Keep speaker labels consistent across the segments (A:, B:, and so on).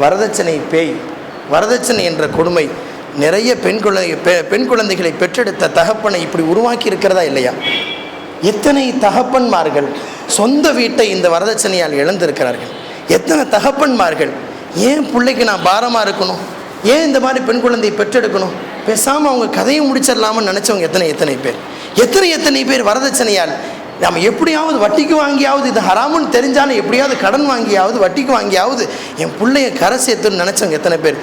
A: வரதட்சணை பேய் வரதட்சணை என்ற கொடுமை நிறைய பெண் குழந்தை பெ- பெண் குழந்தைகளை பெற்றெடுத்த தகப்பனை இப்படி உருவாக்கி இருக்கிறதா இல்லையா? எத்தனை தகப்பன்மார்கள் சொந்த வீட்டை இந்த வரதட்சணையால் இழந்திருக்கிறார்கள்? எத்தனை தகப்பன்மார்கள் ஏன் பிள்ளைக்கு நான் பாரமாக இருக்கணும்? ஏன் இந்த மாதிரி பெண் குழந்தையை பெற்றெடுக்கணும்? பேசாமல் அவங்க கதையை முடிச்சிடலாம்னு நினச்சவங்க எத்தனை எத்தனை பேர்? எத்தனை எத்தனை பேர் வரதட்சணையால் நம்ம எப்படியாவது வட்டிக்கு வாங்கியாவது இது ஹராமுன்னு தெரிஞ்சாலும் எப்படியாவது கடன் வாங்கியாவது வட்டிக்கு வாங்கியாவது என் பிள்ளைய கரை சேர்த்துன்னு நினச்சவங்க எத்தனை பேர்?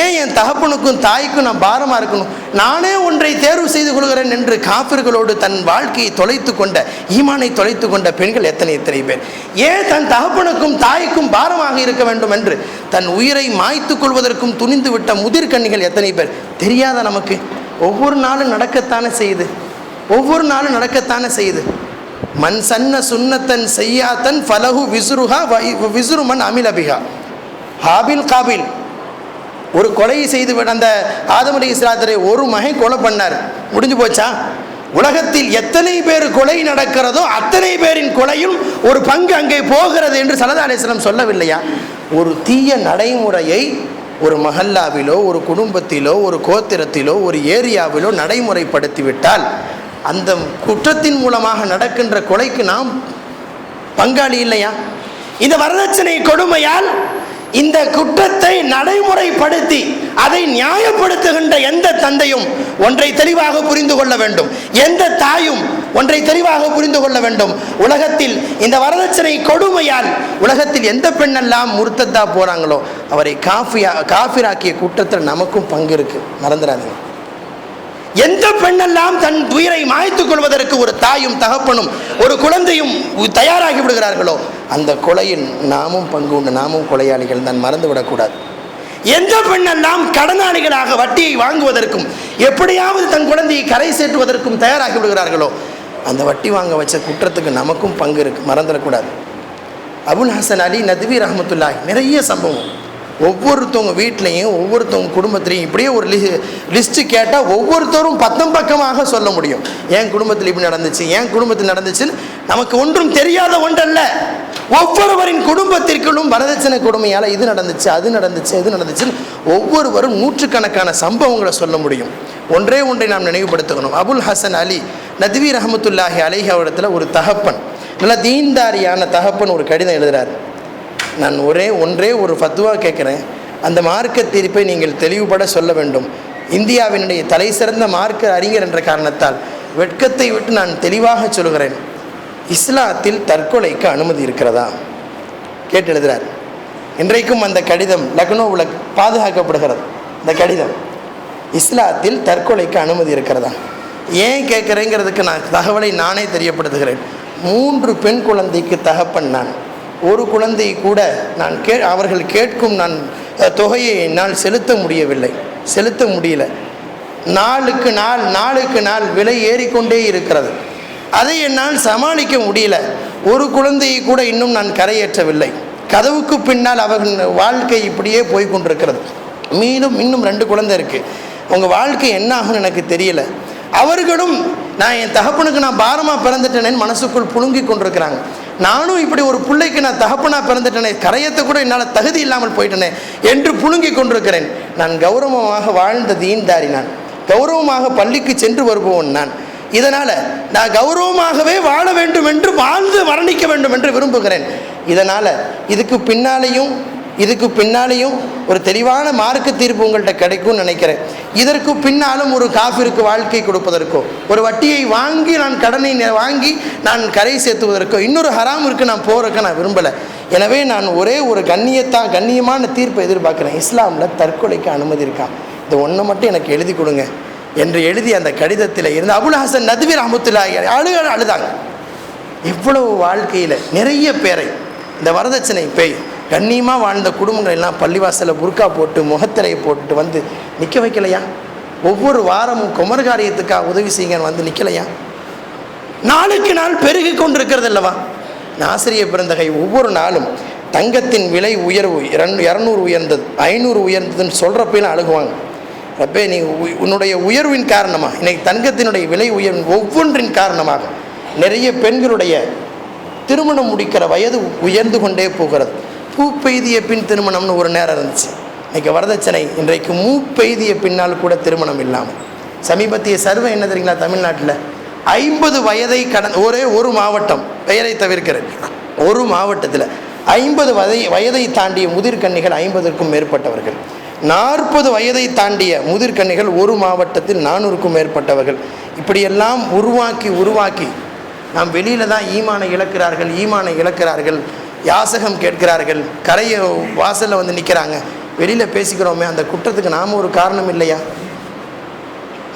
A: ஏன் என் தகப்பனுக்கும் தாய்க்கும் நான் பாரமாக இருக்கணும்? நானே ஒன்றை தேர்வு செய்து கொள்கிறேன் என்று காப்பிர்களோடு தன் வாழ்க்கையை தொலைத்து கொண்ட ஈமானை தொலைத்து கொண்ட பெண்கள் எத்தனை எத்தனை பேர்? ஏன் தன் தகப்பனுக்கும் தாய்க்கும் பாரமாக இருக்க வேண்டும் என்று தன் உயிரை மாய்த்து கொள்வதற்கும் துணிந்து விட்ட முதிர்கண்ணிகள் எத்தனை பேர்? தெரியாத நமக்கு. ஒவ்வொரு நாளும் நடக்கத்தானே செய்யுது. ஒவ்வொரு நாளும் நடக்கத்தானே செய்யுது. மண் சன்ன சுன்னத்தன் செய்யாத்தன் ஃபலஹு விசுருஹா விசுருமன் அமிலபிகா ஹாபில் காபில். ஒரு கொலையை செய்து விட அந்த ஆதம் இஸ்லாத்தரை ஒரு மகன் கொலை பண்ணார். முடிஞ்சு போச்சா? உலகத்தில் எத்தனை பேர் கொலை நடக்கிறதோ அத்தனை பேரின் கொலையும் ஒரு பங்கு அங்கே போகிறது என்று சலதா அலிஸ்லாம் சொல்லவில்லையா? ஒரு தீய நடைமுறையை ஒரு மஹல்லாவிலோ ஒரு குடும்பத்திலோ ஒரு கோத்திரத்திலோ ஒரு ஏரியாவிலோ நடைமுறைப்படுத்திவிட்டால் அந்த குற்றத்தின் மூலமாக நடக்கின்ற கொலைக்கு நாம் பங்காளி இல்லையா? இந்த வரதட்சணை கொடுமையால் இந்த குற்றத்தை நடைமுறைப்படுத்தி அதை நியாயப்படுத்துகின்ற எந்த தந்தையும் ஒன்றை தெளிவாக புரிந்து கொள்ள வேண்டும். எந்த தாயும் ஒன்றை தெளிவாக புரிந்து கொள்ள வேண்டும். உலகத்தில் இந்த வரதட்சணை கொடுமையால் உலகத்தில் எந்த பெண்ணெல்லாம் முருத்தத்தா போறாங்களோ அவரை காஃபியா காஃபிராக்கிய குற்றத்தில் நமக்கும் பங்கு இருக்கு. மறந்துடாதீங்க. எந்த பெண்ணெல்லாம் தன் உயிரை மாய்த்துக் கொள்வதற்கு ஒரு தாயும் தகப்பனும் ஒரு குழந்தையும் உ- தயாராகி விடுகிறார்களோ அந்த கொலையின் நாமும் பங்கு உண்டு நாமும் கொலையாளிகள் தான் மறந்து விடக்கூடாது எந்த பெண்ணெல்லாம் கடனாளிகளாக வட்டியை வாங்குவதற்கும் எப்படியாவது தன் குழந்தையை கரை சேர்த்துவதற்கும் தயாராகி விடுகிறார்களோ அந்த வட்டி வாங்க வச்ச குற்றத்துக்கு நமக்கும் பங்கு இருக்கு மறந்துடக்கூடாது. அபுல் ஹசன் அலி நதுவி ரஹமத்துல்லாய் நிறைய சம்பவம். ஒவ்வொருத்தவங்க வீட்லேயும் ஒவ்வொருத்தவங்க குடும்பத்திலையும் இப்படியே ஒரு லி லிஸ்ட்டு கேட்டால் ஒவ்வொருத்தரும் பத்தம் பக்கமாக சொல்ல முடியும். என் குடும்பத்தில் இப்படி நடந்துச்சு என் குடும்பத்தில் நடந்துச்சுன்னு நமக்கு ஒன்றும் தெரியாத ஒன்றல்ல. ஒவ்வொருவரின் குடும்பத்திற்குள்ளும் வரதட்சணை கொடுமையால் இது நடந்துச்சு அது நடந்துச்சு இது நடந்துச்சுன்னு ஒவ்வொருவரும் நூற்றுக்கணக்கான சம்பவங்களை சொல்ல முடியும். ஒன்றே ஒன்றை நாம் நினைவுபடுத்துக்கணும் அபுல் ஹசன் அலி நத்வி ரஹமத்துல்லாஹி அலிஹா இடத்துல ஒரு தகப்பன் நல்ல தீன்தாரியான தகப்பன் ஒரு கடிதம் எழுதுகிறார் நான் ஒரே ஒன்றே ஒரு ஃபத்வா கேட்குறேன். அந்த மார்க்க தீர்ப்பை நீங்கள் தெளிவுபட சொல்ல வேண்டும். இந்தியாவினுடைய தலை சிறந்த மார்க்க அறிஞர் என்ற காரணத்தால் வெட்கத்தை விட்டு நான் தெளிவாக சொல்கிறேன் இஸ்லாத்தில் தற்கொலைக்கு அனுமதி இருக்கிறதா? கேட்டு எழுதுறார். இன்றைக்கும் அந்த கடிதம் லக்னோவில் பாதுகாக்கப்படுகிறது. இந்த கடிதம் இஸ்லாத்தில் தற்கொலைக்கு அனுமதி இருக்கிறதா? ஏன் கேட்குறேங்கிறதுக்கு நான் தகவலை நானே தெரியப்படுத்துகிறேன். மூன்று பெண் குழந்தைக்கு தகப்பன் நான். ஒரு குழந்தை கூட நான் கே அவர்கள் கேட்கும் நான் தொகையை என்னால் செலுத்த முடியவில்லை. செலுத்த முடியல. நாளுக்கு நாள் நாளுக்கு நாள் விலை ஏறிக்கொண்டே இருக்கிறது. அதை என்னால் சமாளிக்க முடியல. ஒரு குழந்தையை கூட இன்னும் நான் கரையேற்றவில்லை. கதவுக்கு பின்னால் அவர்கள் வாழ்க்கை இப்படியே போய் கொண்டிருக்கிறது மீண்டும் இன்னும் ரெண்டு குழந்தை இருக்குது உங்கள் வாழ்க்கை என்ன ஆகும்னு எனக்கு தெரியல. அவர்களும் நான் என் தகப்பனுக்கு நான் பாரமாக பிறந்துட்டேனேன்னு மனசுக்குள் புழுங்கி கொண்டிருக்கிறாங்க. நானும் இப்படி ஒரு பிள்ளைக்கு நான் தகப்பனாக பிறந்துட்டேனே கரையத்தை கூட என்னால் தகுதி இல்லாமல் போயிட்டேனே என்று புழுங்கி கொண்டிருக்கிறேன். நான் கௌரவமாக வாழ்ந்த தீன்தாரி நான். கௌரவமாக பள்ளிக்கு சென்று வருபவன் நான். இதனால் நான் கௌரவமாகவே வாழ வேண்டும் என்று வாழ்ந்து மரணிக்க வேண்டும் என்று விரும்புகிறேன். இதனால் இதுக்கு பின்னாலேயும் இதுக்கு பின்னாலேயும் ஒரு தெளிவான மார்க்க தீர்ப்பு உங்கள்கிட்ட கிடைக்கும்னு நினைக்கிறேன். இதற்கு பின்னாலும் ஒரு காஃபிற்கு வாழ்க்கை கொடுப்பதற்கோ ஒரு வட்டியை வாங்கி நான் கடனை வாங்கி நான் கரை சேர்த்துவதற்கோ இன்னொரு ஹராம் நான் போகிறக்க நான் விரும்பலை. எனவே நான் ஒரே ஒரு கண்ணியத்தான் கண்ணியமான தீர்ப்பை எதிர்பார்க்குறேன். இஸ்லாமில் தற்கொலைக்கு அனுமதி இருக்கான் இது ஒன்றை மட்டும் எனக்கு எழுதி கொடுங்க. என்று எழுதி அந்த கடிதத்தில் இருந்து அபுல் ஹசன் நதுவி ரஹமத்துல்லாஹி அழுக அழுதாங்க. இவ்வளவு வாழ்க்கையில் நிறைய பேரை இந்த வரதட்சணை பேய் கண்ணியமாக வாழ்ந்த குடும்பங்கள் எல்லாம் பள்ளிவாசலில் புர்கா போட்டு முகத்திரையை போட்டு வந்து நிற்க வைக்கலையா? ஒவ்வொரு வாரமும் குமர் காரியத்துக்காக உதவி செய்யுங்கன்னு வந்து நிற்கலையா நாளுக்கு நாள் பெருகி கொண்டிருக்கிறது அல்லவா? ஆசிரியர் பிறந்தகை ஒவ்வொரு நாளும் தங்கத்தின் விலை உயர்வு இரண்டு இரநூறு உயர்ந்தது ஐநூறு உயர்ந்ததுன்னு சொல்கிறப்பையும் அழுகுவாங்க. ரப்பே நீ உ- உன்னுடைய உயர்வின் காரணமாக இன்னைக்கு தங்கத்தினுடைய விலை உயர்வு ஒவ்வொன்றின் காரணமாக நிறைய பெண்களுடைய திருமணம் முடிக்கிற வயது உயர்ந்து கொண்டே போகிறது. பூப்பெய்திய பின் திருமணம்னு ஒரு நேரம் இருந்துச்சு. இன்றைக்கி வரதட்சணை. இன்றைக்கு மூப்பெய்திய பின்னால் கூட திருமணம் இல்லாமல் சமீபத்திய சர்வம் என்ன தெரியுங்களா தமிழ்நாட்டில்? ஐம்பது வயதை கடந்த ஒரே ஒரு மாவட்டம். பெயரை தவிர்க்கிறது ஒரு மாவட்டத்தில். ஐம்பது வயதை வயதை தாண்டிய முதிர்கன்னிகள் ஐம்பதற்கும் மேற்பட்டவர்கள். நாற்பது வயதை தாண்டிய முதிர்கன்னிகள் ஒரு மாவட்டத்தில் நானூறுக்கும் மேற்பட்டவர்கள். இப்படியெல்லாம் உருவாக்கி உருவாக்கி நாம் வெளியில் தான் ஈமானை இழக்கிறார்கள் ஈமானை இழக்கிறார்கள். யாசகம் கேட்கிறார்கள். கரையை வாசலில் வந்து நிற்கிறாங்க வெளியில் பேசிக்கிறோமே அந்த குற்றத்துக்கு நாம் ஒரு காரணம் இல்லையா?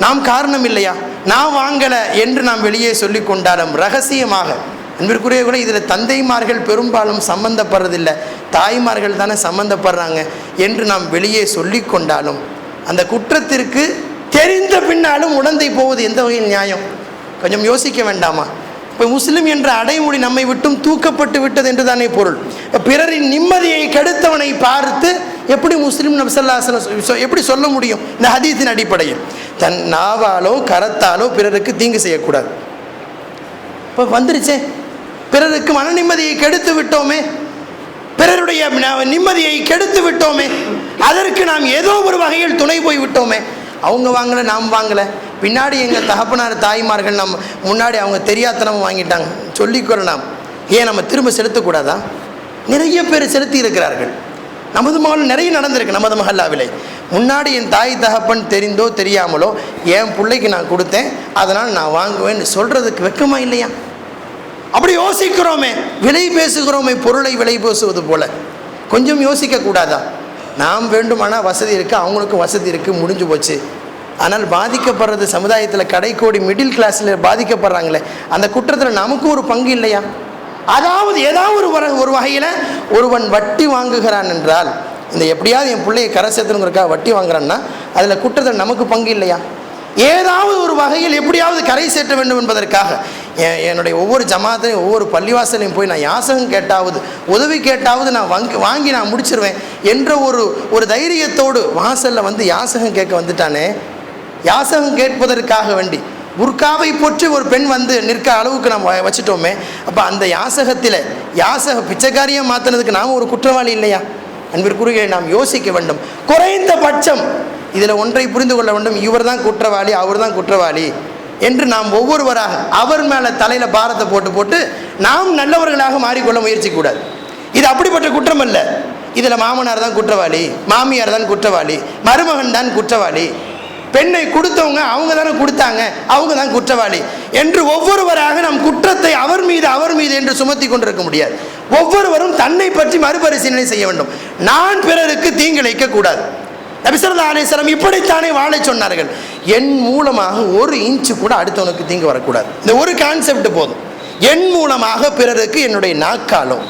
A: நாம் காரணம் இல்லையா? நான் வாங்கலை என்று நாம் வெளியே சொல்லி கொண்டாலும் ரகசியமாக. அன்பிற்குரிய கூட இதில் தந்தைமார்கள் பெரும்பாலும் சம்பந்தப்படுறதில்லை. தாய்மார்கள் தானே சம்மந்தப்படுறாங்க என்று நாம் வெளியே சொல்லி கொண்டாலும் அந்த குற்றத்திற்கு தெரிந்த பின்னாலும் உடந்தை போவது எந்த வகையில் நியாயம்? கொஞ்சம் யோசிக்க வேண்டாமா? இப்போ முஸ்லீம் என்ற அடைமொழி நம்மை விட்டும் தூக்கப்பட்டு விட்டது என்று தானே பொருள். பிறரின் நிம்மதியை கெடுத்தவனை பார்த்து எப்படி முஸ்லீம் நபிசல்லாசன எப்படி சொல்ல முடியும்? இந்த ஹதீஸின் அடிப்படையில். தன் நாவாலோ கரத்தாலோ பிறருக்கு தீங்கு செய்யக்கூடாது. இப்போ வந்துருச்சே. பிறருக்கு மன நிம்மதியை கெடுத்து விட்டோமே. பிறருடைய நிம்மதியை கெடுத்து விட்டோமே. அதற்கு நாம் ஏதோ ஒரு வகையில் துணை போய் விட்டோமே. அவங்க வாங்கலை நாம் வாங்கலை. பின்னாடி எங்கள் தகப்பனார் தாய்மார்கள் நம்ம முன்னாடி அவங்க தெரியாதனமும் வாங்கிட்டாங்க. சொல்லிக்கொள்ளலாம் ஏன் நம்ம திரும்ப செலுத்தக்கூடாதா? நிறைய பேர் செலுத்தி இருக்கிறார்கள். நமது மகள் நிறைய நடந்திருக்கு நமது மகல்லாவிலே முன்னாடி என் தாய் தகப்பன் தெரிந்தோ தெரியாமலோ என் பிள்ளைக்கு நான் கொடுத்தேன். அதனால் நான் வாங்குவேன்னு சொல்கிறதுக்கு வெக்கமா இல்லையா? அப்படி யோசிக்கிறோமே. விலை பேசுகிறோமே. பொருளை விலை பேசுவது போல. கொஞ்சம் யோசிக்க கூடாதா நாம் வேண்டுமானால் வசதி இருக்குது அவங்களுக்கும் வசதி இருக்குது முடிஞ்சு போச்சு. ஆனால் பாதிக்கப்படுறது சமுதாயத்தில் கடைக்கோடி மிடில் கிளாஸில் பாதிக்கப்படுறாங்களே. அந்த குற்றத்தில் நமக்கும் ஒரு பங்கு இல்லையா? அதாவது ஏதாவது ஒரு வர ஒரு வகையில் ஒருவன் வட்டி வாங்குகிறான் என்றால் இந்த எப்படியாவது என் பிள்ளையை கரை வட்டி வாங்குறான்னா அதில் குற்றத்தில் நமக்கு பங்கு இல்லையா? ஏதாவது ஒரு வகையில் எப்படியாவது கரை சேர்க்க வேண்டும் என்பதற்காக என்னுடைய ஒவ்வொரு ஜமாத்திலையும் ஒவ்வொரு பள்ளிவாசலையும் போய் நான் யாசகம் கேட்டாவது உதவி கேட்டாவது நான் வாங்கி வாங்கி நான் முடிச்சிருவேன் என்ற ஒரு ஒரு தைரியத்தோடு வாசலில் வந்து யாசகம் கேட்க வந்துட்டானே யாசகம் கேட்பதற்காக வேண்டி. புர்காவை போற்றி ஒரு பெண் வந்து நிற்க அளவுக்கு நம்ம வ- வச்சுட்டோமே அப்போ அந்த யாசகத்தில் யாசக பிச்சைக்காரியம் மாற்றினதுக்கு நாம் ஒரு குற்றவாளி இல்லையா? அன்பிற்குறுகளை நாம் யோசிக்க வேண்டும். குறைந்த பட்சம் இதில் ஒன்றை புரிந்து கொள்ள வேண்டும். இவர் தான் குற்றவாளி அவர் தான் குற்றவாளி என்று நாம் ஒவ்வொருவராக அவர் மேலே தலையில் பாரத்தை போட்டு போட்டு நாம் நல்லவர்களாக மாறிக்கொள்ள முயற்சி கூடாது இது அப்படிப்பட்ட குற்றம் அல்ல. இதில் மாமனார் தான் குற்றவாளி மாமியார் தான் குற்றவாளி மருமகன் தான் குற்றவாளி பெண்ணை கொடுத்தவங்க அவங்க தானே கொடுத்தாங்க. அவங்க தான் குற்றவாளி. என்று ஒவ்வொருவராக நம் குற்றத்தை அவர் மீது அவர் மீது என்று சுமத்தி கொண்டிருக்க முடியாது. ஒவ்வொருவரும் தன்னை பற்றி மறுபரிசீலனை செய்ய வேண்டும். நான் பிறருக்கு தீங்கிழைக்க கூடாது. நபிசரதா அலிஸ்லாம் இப்படித்தானே வாழ சொன்னார்கள். என் மூலமாக ஒரு இன்ச்சு கூட அடுத்தவனுக்கு தீங்கு வரக்கூடாது. இந்த ஒரு கான்செப்ட் போதும். என் மூலமாக பிறருக்கு என்னுடைய நாக்காலும்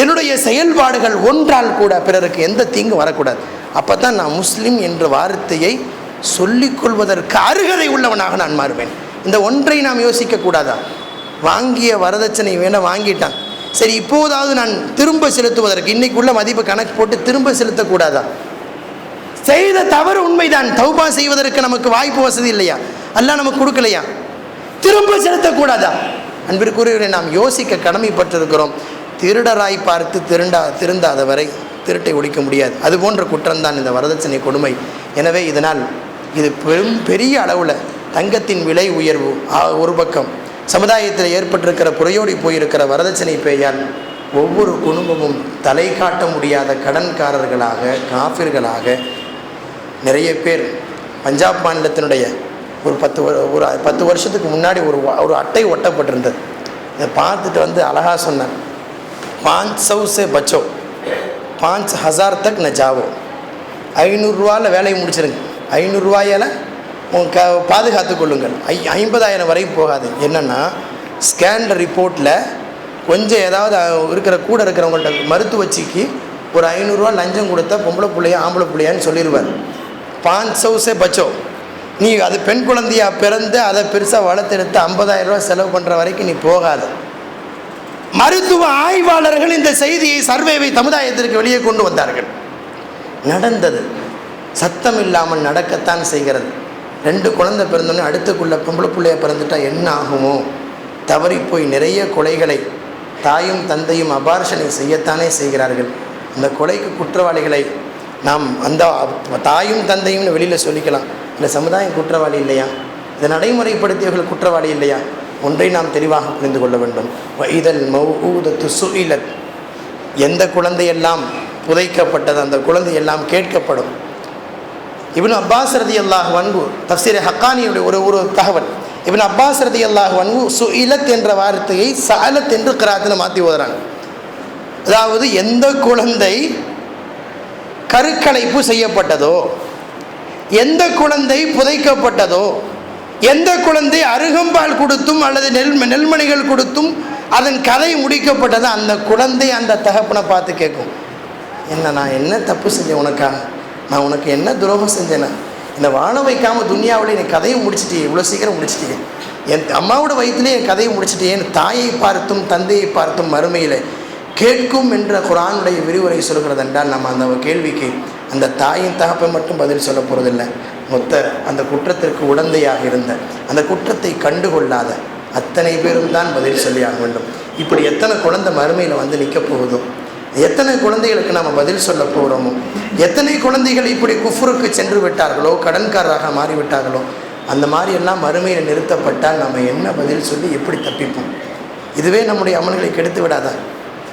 A: என்னுடைய செயல்பாடுகள் ஒன்றால் கூட பிறருக்கு எந்த தீங்கு வரக்கூடாது. அப்போ தான் நான் முஸ்லீம் என்ற வார்த்தையை சொல்லிக் கொள்வதற்கு அருகதை உள்ளவனாக நான் மாறுவேன். இந்த ஒன்றை நாம் யோசிக்க கூடாதா? வாங்கிய வரதட்சணை வேணால் வாங்கிட்டான். சரி இப்போதாவது நான் திரும்ப செலுத்துவதற்கு இன்னைக்கு உள்ள மதிப்பு கணக்கு போட்டு திரும்ப செலுத்தக்கூடாதா செய்த தவறு உண்மைதான். தௌபா செய்வதற்கு நமக்கு வாய்ப்பு வசதி இல்லையா? அல்ல நமக்கு கொடுக்கலையா? திரும்ப செலுத்தக்கூடாதா அன்பிற்குரியவரை நாம் யோசிக்க கடமைப்பட்டிருக்கிறோம். திருடராய் பார்த்து திருண்டா திருந்தாத வரை திருட்டை ஒழிக்க முடியாது. அது போன்ற குற்றம்தான் இந்த வரதட்சணை கொடுமை. எனவே இதனால் இது பெரும் பெரிய அளவில் தங்கத்தின் விலை உயர்வு ஒரு பக்கம். சமுதாயத்தில் ஏற்பட்டிருக்கிற புறையோடி போயிருக்கிற வரதட்சணை பேயால் ஒவ்வொரு குடும்பமும் தலை காட்ட முடியாத கடன்காரர்களாக காஃபிர்களாக நிறைய பேர் பஞ்சாப் மாநிலத்தினுடைய ஒரு பத்து ஒரு பத்து வருஷத்துக்கு முன்னாடி ஒரு ஒரு அட்டை ஒட்டப்பட்டிருந்தது. இதை பார்த்துட்டு வந்து அழகாக சொன்னார். பாஞ்ச் சௌ சே பச்சோ பாஞ்ச் ஹசார் தக் ந ஜாவோ ஐநூறுரூவாவில் வேலையை முடிச்சிருங்க. ஐநூறுரூவாயால் உங்க க பாதுகாத்து கொள்ளுங்கள் ஐ ஐம்பதாயிரம் வரைக்கும் போகாது. என்னென்னா ஸ்கேன் ரிப்போர்ட்டில் கொஞ்சம் ஏதாவது இருக்கிற கூட இருக்கிறவங்கள்ட்ட மருத்துவச்சிக்கு ஒரு ஐநூறுரூவா லஞ்சம் கொடுத்தா பொம்பளை பிள்ளையா ஆம்பளை பிள்ளையான்னு சொல்லிடுவார் பாஞ்ச் சவுசே பச்சோ. நீ அது பெண் குழந்தையாக பிறந்து அதை பெருசாக வளர்த்தெடுத்து ஐம்பதாயிரம் ரூபா செலவு பண்ணுற வரைக்கும் நீ போகாத. மருத்துவ ஆய்வாளர்கள் இந்த செய்தியை சர்வேவை சமுதாயத்திற்கு வெளியே கொண்டு வந்தார்கள். நடந்தது. சத்தம் இல்லாமல் நடக்கத்தான் செய்கிறது. ரெண்டு குழந்தை பிறந்தோன்னே அடுத்துக்குள்ள பொம்பளை பிள்ளைய பிறந்துட்டா என்ன ஆகுமோ? தவறி போய் நிறைய கொலைகளை தாயும் தந்தையும் அபார்ஷனை செய்யத்தானே செய்கிறார்கள். அந்த கொலைக்கு குற்றவாளிகளை நாம் அந்த தாயும் தந்தையும்னு வெளியில் சொல்லிக்கலாம். இந்த சமுதாயம் குற்றவாளி இல்லையா? இதை நடைமுறைப்படுத்தியவர்கள் குற்றவாளி இல்லையா? ஒன்றை நாம் தெளிவாக புரிந்து கொள்ள வேண்டும். இதழ் மௌதத்து சுயிலத் எந்த குழந்தையெல்லாம் புதைக்கப்பட்டது அந்த குழந்தையெல்லாம் கேட்கப்படும். இப்னு அப்பாஸ் ரதி அல்லாஹ் வன்கு தப்சீர் ஹக்கானியுடைய ஒரு ஒரு தகவல். இவன் அப்பாஸ் ரதி அல்லாஹ் வன்கு சுயிலத் என்ற வார்த்தையை சாலத் என்று கிராத்தில் மாற்றி ஓதுறாங்க. அதாவது எந்த குழந்தை கருக்கலைப்பு செய்யப்பட்டதோ எந்த குழந்தை புதைக்கப்பட்டதோ எந்த குழந்தை அருகம்பால் கொடுத்தும் அல்லது நெல் நெல்மணிகள் கொடுத்தும் அதன் கதை முடிக்கப்பட்டதோ அந்த குழந்தை அந்த தகப்பனை பார்த்து கேட்கும். என்ன நான் என்ன தப்பு செஞ்சேன் உனக்காக? நான் உனக்கு என்ன துரோகம் செஞ்சேன்னா என்னை வாழ வைக்காமல் துன்யாவில் என் கதையை முடிச்சிட்டே இவ்வளோ சீக்கிரம் முடிச்சிட்டீங்க என் அம்மாவோட வயிற்றுலேயே என் கதையை முடிச்சிட்டேன் என் தாயை பார்த்தும் தந்தையை பார்த்தும் மறுமையில் கேட்கும் என்ற குரானுடைய விரிவுரை சொல்கிறது என்றால் நம்ம அந்த கேள்விக்கு அந்த தாயின் தகப்பை மட்டும் பதில் சொல்ல போகிறதில்லை மொத்த அந்த குற்றத்திற்கு உடந்தையாக இருந்த அந்த குற்றத்தை கண்டுகொள்ளாத அத்தனை பேரும் தான் பதில் சொல்லியாக வேண்டும். இப்படி எத்தனை குழந்தை மறுமையில் வந்து நிற்க போகுதோ? எத்தனை குழந்தைகளுக்கு நாம் பதில் சொல்ல போகிறோமோ எத்தனை குழந்தைகள் இப்படி குஃப்ருக்கு சென்று விட்டார்களோ? கடன்காரராக மாறிவிட்டார்களோ? அந்த மாதிரி எல்லாம் மறுமையில் நிறுத்தப்பட்டால் நம்ம என்ன பதில் சொல்லி எப்படி தப்பிப்போம்? இதுவே நம்முடைய அமல்களை கெடுத்து விடாதா?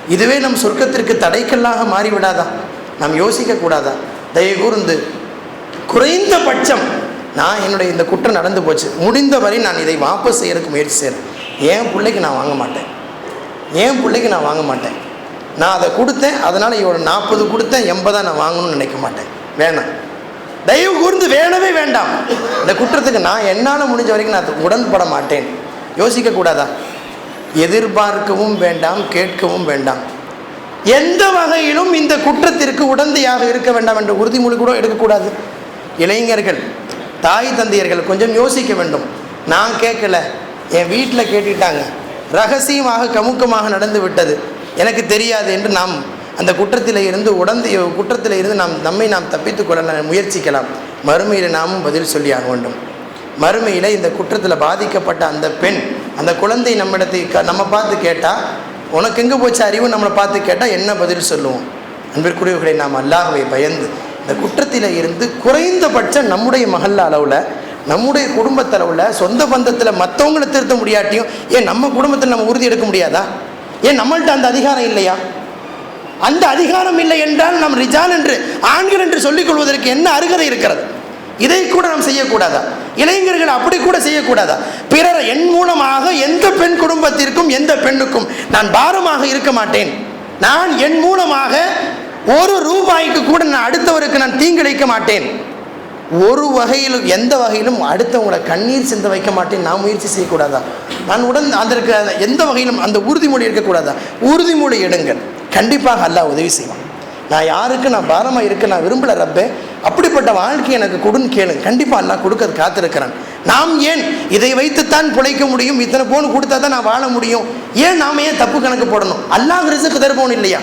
A: இதுவே நம் சொர்க்கத்திற்கு தடைக்கல்லாக மாறிவிடாதா? நாம் யோசிக்கக்கூடாதா தயவு கூர்ந்து குறைந்தபட்சம் நான் என்னுடைய இந்த குற்றம் நடந்து போச்சு. முடிந்தவரை நான் இதை வாபஸ் செய்யறதுக்கு முயற்சி செய்கிறேன் என் பிள்ளைக்கு நான் வாங்க மாட்டேன். என் பிள்ளைக்கு நான் வாங்க மாட்டேன். நான் அதை கொடுத்தேன் அதனால் இவ்வளோ நாற்பது கொடுத்தேன் எண்பதாக நான் வாங்கணும்னு நினைக்க மாட்டேன். வேணாம். தயவு கூர்ந்து வேணவே வேண்டாம். இந்த குற்றத்துக்கு நான் என்னால் முடிஞ்ச வரைக்கும் நான் உடன்பட மாட்டேன். யோசிக்கக்கூடாதா எதிர்பார்க்கவும் வேண்டாம் கேட்கவும் வேண்டாம். எந்த வகையிலும் இந்த குற்றத்திற்கு உடந்தையாக இருக்க வேண்டாம் என்ற உறுதிமொழி கூட எடுக்கக்கூடாது. இளைஞர்கள் தாய் தந்தையர்கள் கொஞ்சம் யோசிக்க வேண்டும். நான் கேட்கல என் வீட்டில் கேட்டுட்டாங்க ரகசியமாக கமுக்கமாக நடந்து விட்டது. எனக்கு தெரியாது என்று நாம் அந்த குற்றத்தில் இருந்து உடந்தை குற்றத்தில் இருந்து நாம் நம்மை நாம் தப்பித்துக் கொள்ள முயற்சிக்கலாம். மறுமையில் நாமும் பதில் சொல்லியாக வேண்டும். மறுமையில் இந்த குற்றத்தில் பாதிக்கப்பட்ட அந்த பெண் அந்த குழந்தை நம்மிடத்தை க நம்ம பார்த்து கேட்டால் உனக்கு எங்கே போச்ச அறிவு? நம்மளை பார்த்து கேட்டால் என்ன பதில் சொல்லுவோம்? அன்பிற்குரியவர்களை நாம் அல்லாஹவை பயந்து இந்த குற்றத்தில் இருந்து குறைந்தபட்சம் நம்முடைய மகல்ல அளவில் நம்முடைய குடும்பத்தளவில் சொந்த பந்தத்தில் மற்றவங்களை திருத்த முடியாட்டியும் ஏன் நம்ம குடும்பத்தில் நம்ம உறுதி எடுக்க முடியாதா? ஏன் நம்மள்கிட்ட அந்த அதிகாரம் இல்லையா? அந்த அதிகாரம் இல்லை என்றால் நாம் ரிஜான் என்று ஆண்கள் என்று சொல்லிக் கொள்வதற்கு என்ன அருகதை இருக்கிறது? இதை கூட நாம் செய்யக்கூடாதா? இளைஞர்கள் அப்படி கூட செய்யக்கூடாதா? பிறர் என் மூலமாக எந்த பெண் குடும்பத்திற்கும் எந்த பெண்ணுக்கும் நான் பாரமாக இருக்க மாட்டேன். நான் என் மூலமாக ஒரு ரூபாய்க்கு கூட நான் அடுத்தவருக்கு நான் தீங்கிழைக்க மாட்டேன். ஒரு வகையிலும் எந்த வகையிலும் அடுத்தவங்களை கண்ணீர் சிந்த வைக்க மாட்டேன் நான் முயற்சி செய்யக்கூடாதா? நான் உடன் அதற்கு எந்த வகையிலும் அந்த உறுதிமொழி இருக்கக்கூடாதா? உறுதிமொழி எடுங்கள். கண்டிப்பாக அல்லாஹ் உதவி செய்வான். நான் யாருக்கு நான் பாரமாக இருக்க நான் விரும்பலை ரப்பே. அப்படிப்பட்ட வாழ்க்கை எனக்கு கொடுன்னு கேளு கண்டிப்பாக நான் கொடுக்கறது காத்திருக்கிறேன். நாம் ஏன் இதை வைத்துத்தான் பிழைக்க முடியும்? இத்தனை போன் கொடுத்தா தான் நான் வாழ முடியும்? ஏன் நாம ஏன் தப்பு கணக்கு போடணும்? அல்லாஹ் ரிசுக்கு தருப்போம் இல்லையா?